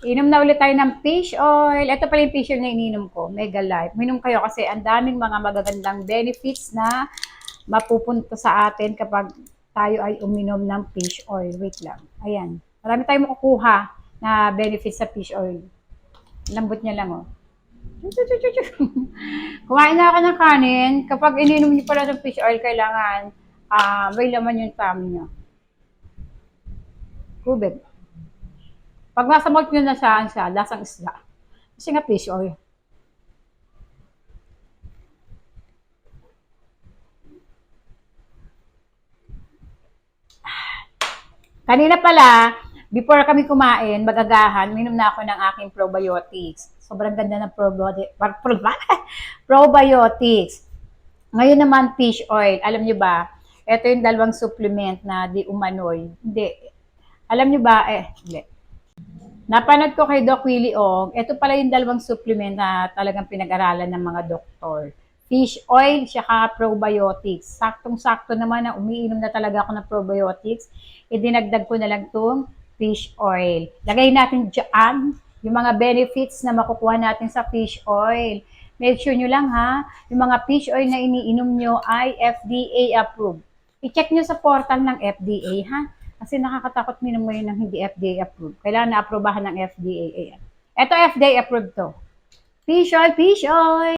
Inom na ulit tayo ng fish oil. Ito pala yung fish oil na ininom ko, Mega Life. Minom kayo kasi ang daming mga magagandang benefits na mapupunta sa atin kapag tayo ay uminom ng fish oil. Wait lang. Ayan. Marami tayong makukuha na benefits sa fish oil. Lambot niya lang, oh. Kumain na ako ng kanin. Kapag ininom niyo pala ng fish oil, kailangan ah may laman yung tummy niyo. Kubit. Pag nasa mouth nyo na siya, siya, lasang isda. Kasi nga fish oil. Kanina pala, before kami kumain, magagahan, minom na ako ng aking probiotics. Sobrang ganda ng probiotics. probiotics. Ngayon naman, fish oil. Alam nyo ba, ito yung dalawang supplement na di umanoy. Hindi. Alam nyo ba, eh, hindi. Napanood ko kay Doc Willie Ong, ito pala yung dalawang supplement na talagang pinag-aralan ng mga doktor. Fish oil, saka probiotics. Saktong-sakto naman na umiinom na talaga ako ng probiotics. Idinagdag ko na lang itong fish oil. Lagay natin dyan yung mga benefits na makukuha natin sa fish oil. Make sure nyo lang ha, yung mga fish oil na iniinom nyo ay FDA approved. I-check nyo sa portal ng FDA ha. Kasi nakakatakot minum mo yun ng hindi FDA approved. Kailangan na-aprobahan ng FDA. Ito FDA approved to. Fish oil!